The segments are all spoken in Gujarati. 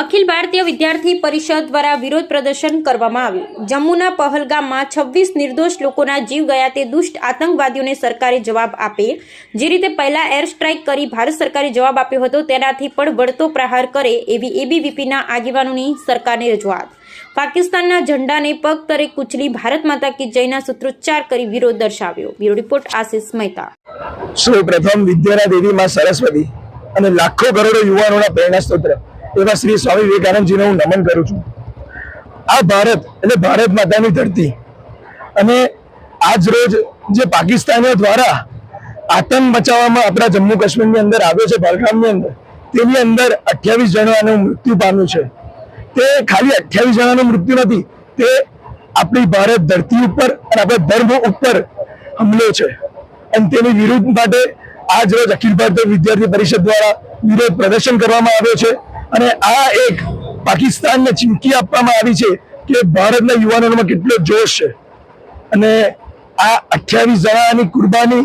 અખિલ ભારતીય વિદ્યાર્થી પરિષદ દ્વારા વિરોધ પ્રદર્શન કરવામાં આવ્યું. જમ્મુના પહલગામમાં છવ્વીસ નિર્દોષ લોકોના જીવ ગયા તે દુષ્ટ આતંકવાદીઓને સરકારે જવાબ આપે. જે રીતે પહેલા એર સ્ટ્રાઇક કરી ભારત સરકારે જવાબ આપ્યો હતો, તેનાથી પણ વળતો પ્રહાર કરે એવી એબીવીપીના આગેવાનોની સરકારને રજૂઆત. પાકિસ્તાનના ઝંડાને પગ તરે કુચલી ભારત માતા કી જયના સૂત્રોચ્ચાર કરી વિરોધ દર્શાવ્યો. Bureau report, Ashish Mehta. સૌ પ્રથમ વિદ્યાના દેવી માં સરસ્વતી અને લાખો કરોડો યુવાનોના પ્રેરણા સ્ત્રોત્ર એવા શ્રી સ્વામી વિવેકાનંદજીને હું નમન કરું છું. આ ભારત એટલે ભારત માતાની ધરતી. અને આજ રોજ જે પાકિસ્તાનીઓ દ્વારા આતંક મચાવવામાં આપણા જમ્મુ કાશ્મીરની અંદર આવ્યો છે પહલગામની અંદર, તેની અંદર અઠ્યાવીસ જણાનું મૃત્યુ પામ્યું છે. તે ખાલી અઠ્યાવીસ જણાનું મૃત્યુ નથી, તે આપણી ભારત ધરતી ઉપર અને આપણા ધર્મ ઉપર હુમલો છે. અને તેની વિરુદ્ધ માટે આજ રોજ અખિલ ભારતીય વિદ્યાર્થી પરિષદ દ્વારા વિરોધ પ્રદર્શન કરવામાં આવ્યો છે. અને આ એક પાકિસ્તાનને ચીમકી આપવામાં આવી છે કે ભારતના યુવાનોમાં કેટલો જોશ છે. અને આ અઠ્યાવીસ જણાની કુરબાની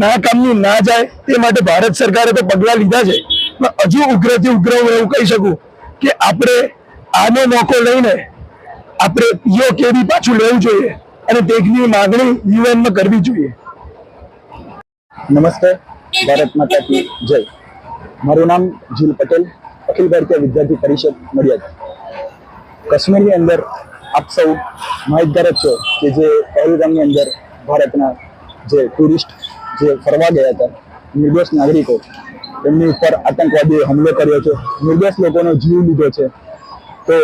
ના કામની ના જાય તે માટે ભારત સરકારે તો પગલાં લીધા છે. પણ હજુ ઉગ્રથી ઉગ્ર હું એવું કહી શકું કે આપણે આનો મોકો લઈને આપણે પીઓ કેવી પાછું લેવું જોઈએ અને તેની માગણી યુએનમાં કરવી જોઈએ. નમસ્તે, ભારત માતાથી જય. મારું નામ જીલ પટેલ. અખિલ ભારતીય વિદ્યાર્થી પરિષદ મળ્યા કાશ્મીરની અંદર આપ સૌ માહિતગાર જ છો કે જે પહેલગામની અંદર ભારતના જે ટુરિસ્ટ જે ફરવા ગયા હતા, નિર્દોષ નાગરિકો, એમની ઉપર આતંકવાદીએ હુમલો કર્યો છે, નિર્દોષ લોકોનો જીવ લીધો છે. તો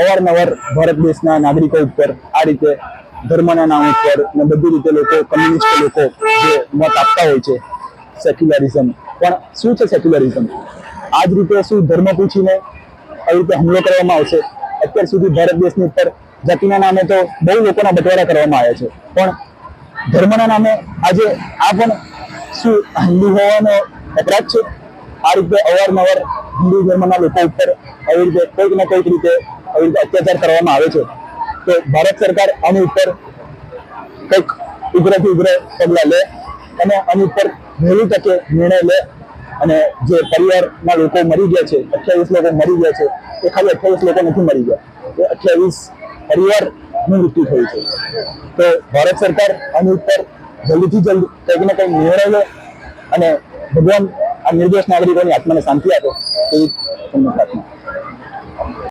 અવારનવાર ભારત દેશના નાગરિકો ઉપર આ રીતે ધર્મના નામ ઉપર ને બધી રીતે લોકો કમ્યુનિસ્ટ લોકો જે મત આપતા હોય છે સેક્યુલરિઝમ પણ શું છે સેક્યુલરિઝમ આ જ રીતે શું ધર્મ પૂછીને આવી રીતે હુમલો કરવામાં આવશે? અત્યાર સુધી ભારત દેશની ઉપર જાતિના નામે તો બહુ લોકોના બટવારા કરવામાં આવ્યા છે. પણ ધર્મના નામે આજે આ પણ શું હિન્દુ હોવાનો અપરાધ છે? આ રીતે અવારનવાર હિન્દુ ધર્મના લોકો ઉપર આવી રીતે કોઈક ને કોઈક રીતે આવી રીતે અત્યાચાર કરવામાં આવે છે. તો ભારત સરકાર આની ઉપર કંઈક ઉગ્રથી ઉગ્ર પગલાં લે અને આની ઉપર વહેલી તકે નિર્ણય લે. અને જે પરિવારના લોકો મરી ગયા છે, અઠ્યાવીસ લોકો મરી ગયા છે, એ ખાલી અઠ્યાવીસ લોકો નથી મરી ગયા. એ અઠ્યાવીસ પરિવારનું મૃત્યુ થયું છે. તો ભારત સરકાર આની ઉપર જલ્દીથી જલ્દી કંઈક ને કંઈક નિર્ણય લે અને ભગવાન આ નિર્દોષ નાગરિકોની આત્માને શાંતિ આપે. એવી પ્રાર્થના.